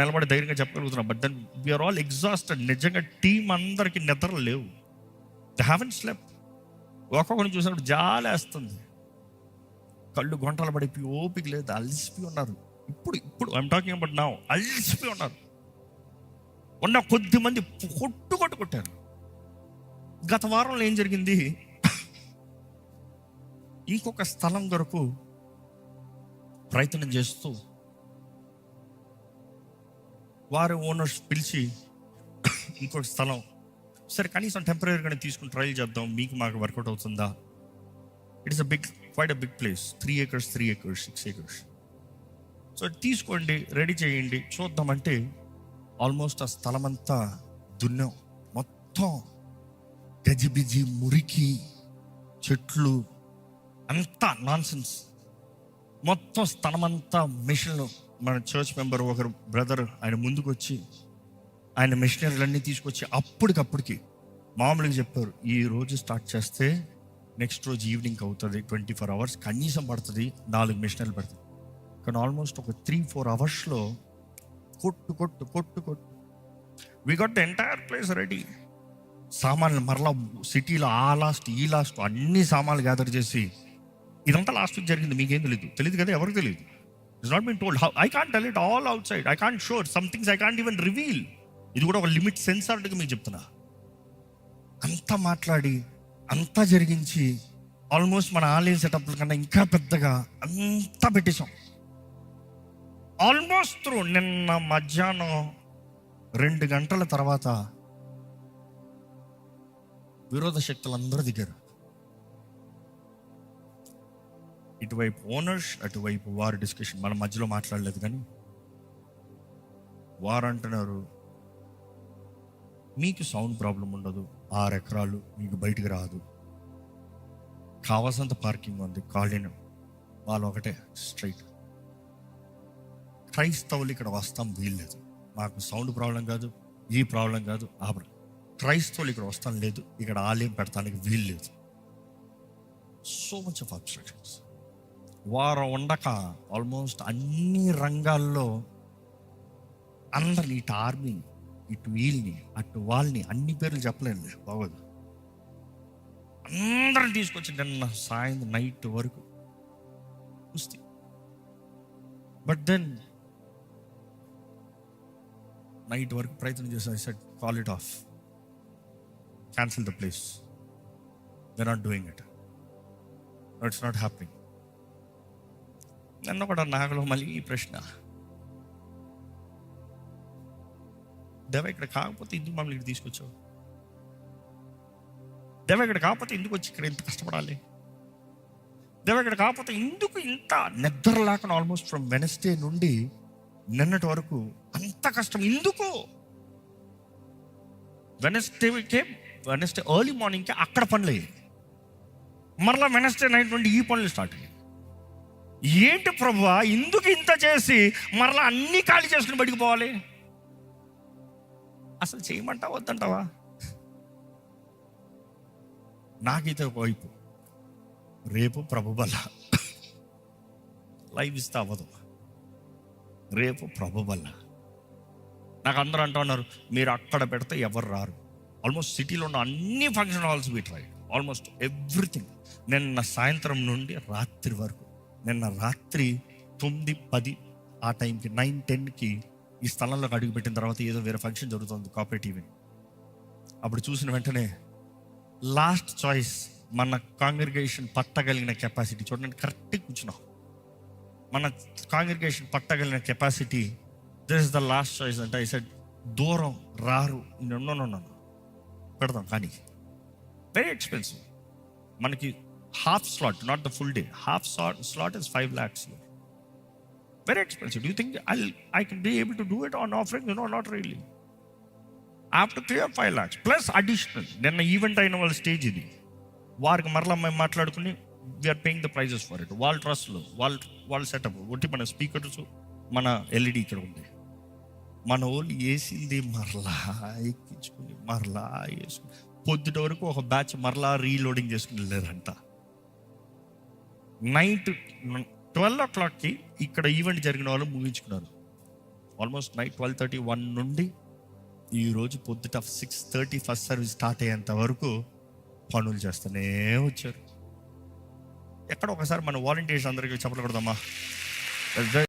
నిలబడి ధైర్యంగా చెప్పగలుగుతున్నాం. But then we're all exhausted నిజంగా టీం అందరికి నిద్ర లేవు. ద హ్యావెన్ స్లెప్ ఒక్కొక్కరిని చూసినప్పుడు జాలేస్తుంది. కళ్ళు గొంటలు పడిపోయి ఓపిక లేదు. అలసిపోయి ఉన్నారు. ఇప్పుడు ఇప్పుడు ఐఎమ్ టాకింగ్ అబౌట్ నా అలసిపోయి ఉన్నారు. ఉన్న కొద్ది మంది కొట్టు కొట్టు కొట్టారు. గత వారంలో ఏం జరిగింది? ఇంకొక స్థలం కొరకు ప్రయత్నం చేస్తూ వారు ఓనర్స్ పిలిచి ఇంకొక స్థలం. సరే కనీసం టెంపరీగానే తీసుకుని ట్రయల్ చేద్దాం. మీకు మాకు వర్కౌట్ అవుతుందా? It's a big quite a big place three acres three acres six acres so తీసుకోండి రెడీ చేయండి. చూద్దామంటే ఆల్మోస్ట్ ఆ స్థలం అంతా దున్నాం. మొత్తం గజిబిజి మురికి చెట్లు అంతా నాన్సెన్స్ మొత్తం స్థలమంతా మిషన్లు మన చర్చ్ మెంబర్ ఒకరు బ్రదర్ ఆయన ముందుకు వచ్చి ఆయన మిషనరీలన్నీ తీసుకొచ్చి అప్పటికప్పటికి మామూలుగా చెప్పారు ఈ రోజు స్టార్ట్ చేస్తే నెక్స్ట్ రోజు ఈవినింగ్ అవుతుంది ట్వంటీ ఫోర్ అవర్స్ కనీసం పడుతుంది నాలుగు మిషనరీలు పడుతుంది. కానీ ఆల్మోస్ట్ ఒక త్రీ ఫోర్ అవర్స్లో కొట్టు కొట్టు కొట్టు కొట్టు. We got the entire place ready సామాన్లు మరలా సిటీలో ఆ లాస్ట్ ఈ లాస్ట్ అన్ని సామాన్లు గ్యాదర్ చేసి ఇదంతా లాస్ట్ జరిగింది మీకేం తెలియదు తెలియదు కదా ఎవరికి తెలియదు it's not been told how I can't tell it all outside I can't share some things I can't even reveal ఇది కూడా ఒక లిమిట్ సెన్సార్ట్గా మీకు చెప్తున్నా. అంతా మాట్లాడి అంతా జరిగించి ఆల్మోస్ట్ మన ఆలయం సెటప్ల కన్నా ఇంకా పెద్దగా అంతా పెట్టేశాం. ఆల్మోస్ట్ త్రూ నిన్న మధ్యాహ్నం రెండు గంటల తర్వాత విరోధ శక్తులు అందరూ దిగారు. ఇటువైపు ఓనర్స్ అటువైపు వారు డిస్కషన్ మన మధ్యలో మాట్లాడలేదు కానీ వారు అంటున్నారు మీకు సౌండ్ ప్రాబ్లం ఉండదు ఆరు ఎకరాలు మీకు బయటికి రాదు. కావాల్సినంత పార్కింగ్ ఉంది కాలనీ వాళ్ళు ఒకటే స్ట్రైట్ క్రైస్తవులు ఇక్కడ వస్తాం వీల్లేదు. మాకు సౌండ్ ప్రాబ్లం కాదు ఈ ప్రాబ్లం కాదు ఆ క్రైస్తవులు ఇక్కడ వస్తాం లేదు ఇక్కడ ఆలయం పెడతానికి వీలు లేదు సో మచ్ ఆఫ్ అబ్స్ట్రక్షన్స్ వారం ఉండక ఆల్మోస్ట్ అన్ని రంగాల్లో అందరిని ఇటు ఆర్మీ ఇటు వీల్ని అటు వాళ్ళని అన్ని పేర్లు చెప్పలేదు బాగోదు. అందరిని తీసుకొచ్చి నిన్న సాయంత్రం నైట్ వరకు కుస్తీ బట్ దెన్ నైట్ వరకు ప్రయత్నం చేశాను set call it off cancel the place they not doing it it's not happening నన్ను కూడా నాగలో మళ్ళీ ఈ ప్రశ్న. దేవ ఇక్కడ కాకపోతే ఎందుకు మమ్మల్ని ఇక్కడ తీసుకొచ్చావు? దేవ ఇక్కడ కాకపోతే ఎందుకు వచ్చి ఇక్కడ ఇంత కష్టపడాలి? దేవ ఇక్కడ కాకపోతే ఎందుకు ఇంత నిద్ర లేకుండా ఆల్మోస్ట్ ఫ్రమ్ వెనస్డే నుండి నిన్నటి వరకు అంత కష్టం? ఎందుకు? వెనస్డేకే వెనస్డే ఎర్లీ మార్నింగ్కి అక్కడ పనులు అయ్యాయి మరలా వెనస్డే నైట్ నుండి ఈ పనులు స్టార్ట్ అయ్యాయి. ఏంటి ప్రభువా? ఎందుకు ఇంత చేసి మరలా అన్ని ఖాళీ చేసుకుని బడికి పోవాలి? అసలు చేయమంటావా వద్దంటావా? నాకైతే ఒక వైపు. రేపు ప్రభు బల లైవ్ ఇస్తే అవ్వదు. రేపు ప్రభు బల నాకు అందరూ అంటున్నారు మీరు అక్కడ పెడితే ఎవరు రారు? ఆల్మోస్ట్ సిటీలో ఉన్న అన్ని function halls we try almost everything. నిన్న సాయంత్రం నుండి రాత్రి వరకు. నిన్న రాత్రి తొమ్మిది పది ఆ టైంకి నైన్ టెన్కి ఈ స్థలంలోకి అడుగు పెట్టిన తర్వాత ఏదో వేరే ఫంక్షన్ జరుగుతుంది కాపరేటివ్ అప్పుడు చూసిన వెంటనే లాస్ట్ చాయిస్ మన కాంగ్రిగేషన్ పట్టగలిగిన కెపాసిటీ. చూడండి కరెక్ట్గా కూర్చున్నాం. మన congregation పట్టగలిగిన capacity this is the last choice అంటే ఐ సెడ్ దూరం రారు. నన్ను పెడదాం కానీ. వెరీ ఎక్స్పెన్సివ్ మనకి half slot not the full day half slot is five lakhs very expensive do think I I can be able to do it on offering no not really after clear five lakhs plus additional నిన్న event అయిన వాళ్ళ stage ఇది వారికి మరలా మేము మాట్లాడుకుని we're paying the prices for it వాళ్ళ ట్రస్ట్లో వాళ్ళ వాళ్ళ సెటప్ ఒకటి మన స్పీకర్స్ మన ఎల్ఈడి ఇక్కడ ఉంది. మన వాళ్ళు వేసింది మరలా ఎక్కించుకుని మరలా వేసుకుని పొద్దుట వరకు ఒక బ్యాచ్ మరలా రీలోడింగ్ చేసుకుని వెళ్ళారంట. నైట్ ట్వెల్వ్ ఓ క్లాక్కి ఇక్కడ ఈవెంట్ జరిగిన వాళ్ళు ముగించుకున్నారు. Almost night twelve thirty one నుండి ఈరోజు పొద్దుట six thirty first service start అయ్యేంత వరకు పనులు చేస్తూనే వచ్చారు. ఎక్కడ ఒకసారి మన వాలంటీర్స్ అందరికీ చెప్పలు కొడదామా